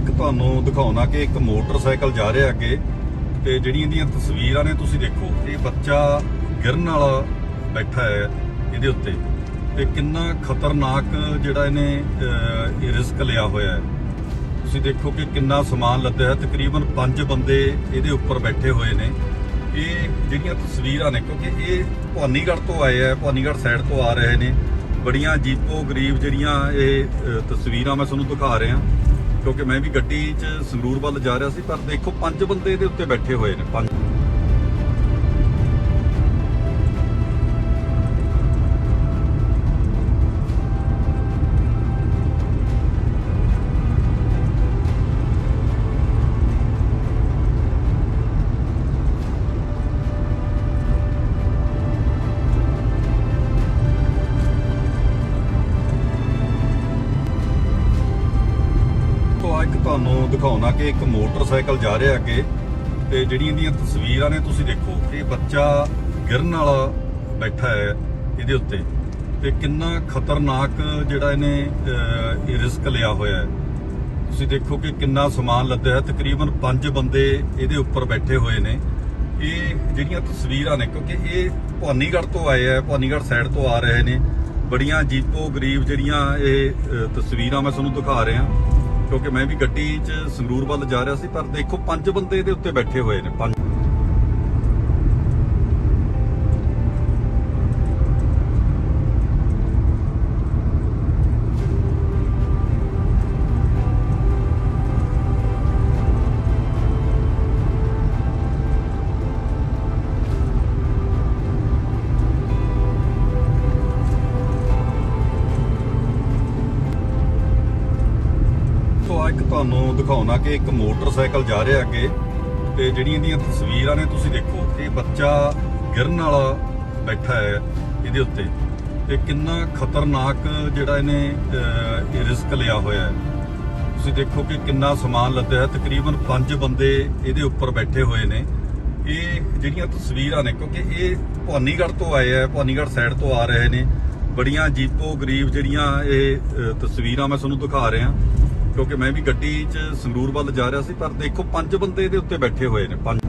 ਇੱਕ ਤੁਹਾਨੂੰ ਦਿਖਾਉਣਾ ਕਿ ਇੱਕ ਮੋਟਰਸਾਈਕਲ ਜਾ ਰਿਹਾ ਅੱਗੇ ਤੇ ਜਿਹੜੀਆਂ ਇਹਦੀਆਂ ਤਸਵੀਰਾਂ ਨੇ ਤੁਸੀਂ ਦੇਖੋ, ਇਹ ਬੱਚਾ ਗਿਰਨ ਵਾਲਾ ਬੈਠਾ ਹੈ ਇਹਦੇ ਉੱਤੇ ਤੇ ਕਿੰਨਾ ਖਤਰਨਾਕ ਜਿਹੜਾ ਇਹਨੇ ਰਿਸਕ ਲਿਆ ਹੋਇਆ ਹੈ। ਤੁਸੀਂ ਦੇਖੋ ਕਿ ਕਿੰਨਾ ਸਮਾਨ ਲੱਦਿਆ ਹੈ। ਤਕਰੀਬਨ 5 ਬੰਦੇ ਇਹਦੇ ਉੱਪਰ ਬੈਠੇ ਹੋਏ ਨੇ। ਇਹ ਜਿਹੜੀਆਂ ਤਸਵੀਰਾਂ ਨੇ, ਕਿਉਂਕਿ ਇਹ ਭਵਾਨੀਗੜ੍ਹ ਤੋਂ ਆਏ ਆ ਭਵਾਨੀਗੜ੍ਹ ਸਾਈਡ ਤੋਂ ਆ ਰਹੇ ਨੇ। ਬੜੀਆਂ ਜੀਪੋ ਗਰੀਬ ਜਿਹੜੀਆਂ ਇਹ ਤਸਵੀਰਾਂ ਮੈਂ ਤੁਹਾਨੂੰ ਦਿਖਾ ਰਿਹਾ। ਕਿਉਂਕਿ ਮੈਂ ਵੀ ਗੱਡੀ 'ਚ ਸੰਗਰੂਰ ਵੱਲ ਜਾ ਰਿਹਾ ਸੀ, ਪਰ ਦੇਖੋ ਪੰਜ ਬੰਦੇ ਇਹਦੇ ਉੱਤੇ ਬੈਠੇ ਹੋਏ ਨੇ, ਪੰਜ ਇੱਕ ਤੁਹਾਨੂੰ ਦਿਖਾਉਣਾ ਕਿ ਇੱਕ ਮੋਟਰਸਾਈਕਲ ਜਾ ਰਿਹਾ ਅੱਗੇ ਤੇ ਜਿਹੜੀਆਂ ਇਹਦੀਆਂ ਤਸਵੀਰਾਂ ਨੇ ਤੁਸੀਂ ਦੇਖੋ, ਇਹ ਬੱਚਾ ਗਿਰਨ ਵਾਲਾ ਬੈਠਾ ਹੈ ਇਹਦੇ ਉੱਤੇ ਤੇ ਕਿੰਨਾ ਖਤਰਨਾਕ ਜਿਹੜਾ ਇਹਨੇ ਰਿਸਕ ਲਿਆ ਹੋਇਆ ਹੈ। ਤੁਸੀਂ ਦੇਖੋ ਕਿ ਕਿੰਨਾ ਸਮਾਨ ਲੱਦਿਆ ਹੈ, ਤਕਰੀਬਨ 5 ਬੰਦੇ ਇਹਦੇ ਉੱਪਰ ਬੈਠੇ ਹੋਏ ਨੇ। ਇਹ ਜਿਹੜੀਆਂ ਤਸਵੀਰਾਂ ਨੇ, ਕਿਉਂਕਿ ਇਹ ਭਵਾਨੀਗੜ੍ਹ ਤੋਂ ਆਏ ਆ ਭਵਾਨੀਗੜ੍ਹ ਸਾਈਡ ਤੋਂ ਆ ਰਹੇ ਨੇ। ਬੜੀਆਂ ਜੀਪੋ ਗਰੀਬ ਜਿਹੜੀਆਂ ਇਹ ਤਸਵੀਰਾਂ ਮੈਂ ਤੁਹਾਨੂੰ ਦਿਖਾ ਰਿਹਾ। ਕਿਉਂਕਿ ਮੈਂ ਵੀ ਗੱਡੀ 'ਚ ਸੰਗਰੂਰ ਵੱਲ ਜਾ ਰਿਹਾ ਸੀ, ਪਰ ਦੇਖੋ ਪੰਜ ਬੰਦੇ ਇਹਦੇ ਉੱਤੇ ਬੈਠੇ ਹੋਏ ਨੇ, ਪੰਜ ਇੱਕ ਤੁਹਾਨੂੰ ਦਿਖਾਉਣਾ ਕਿ ਇੱਕ ਮੋਟਰਸਾਈਕਲ ਜਾ ਰਿਹਾ ਅੱਗੇ ਤੇ ਜਿਹੜੀਆਂ ਇਹਦੀਆਂ ਤਸਵੀਰਾਂ ਨੇ ਤੁਸੀਂ ਦੇਖੋ, ਇਹ ਬੱਚਾ ਗਿਰਨ ਵਾਲਾ ਬੈਠਾ ਹੈ ਇਹਦੇ ਉੱਤੇ। ਤੇ ਕਿੰਨਾ ਖਤਰਨਾਕ ਜਿਹੜਾ ਇਹਨੇ ਇਹ ਰਿਸਕ ਲਿਆ ਹੋਇਆ ਹੈ। ਤੁਸੀਂ ਦੇਖੋ ਕਿ ਕਿੰਨਾ ਸਮਾਨ ਲੱਦਿਆ ਹੈ। ਤਕਰੀਬਨ 5 ਬੰਦੇ ਇਹਦੇ ਉੱਪਰ ਬੈਠੇ ਹੋਏ ਨੇ। ਇਹ ਜਿਹੜੀਆਂ ਤਸਵੀਰਾਂ ਨੇ, ਕਿਉਂਕਿ ਇਹ ਭਵਾਨੀਗੜ੍ਹ ਤੋਂ ਆਏ ਆ ਭਵਾਨੀਗੜ੍ਹ ਸਾਈਡ ਤੋਂ ਆ ਰਹੇ ਨੇ। ਬੜੀਆਂ ਜੀਪੋ ਗਰੀਬ ਜਿਹੜੀਆਂ ਇਹ ਤਸਵੀਰਾਂ ਮੈਂ ਤੁਹਾਨੂੰ ਦਿਖਾ ਰਿਹਾ। ਕਿਉਂਕਿ ਮੈਂ ਵੀ ਗੱਡੀ 'ਚ ਸੰਗਰੂਰ ਵੱਲ ਜਾ ਰਿਹਾ ਸੀ, ਪਰ ਦੇਖੋ ਪੰਜ ਬੰਦੇ ਇਹਦੇ ਉੱਤੇ ਬੈਠੇ ਹੋਏ ਨੇ, ਪੰਜ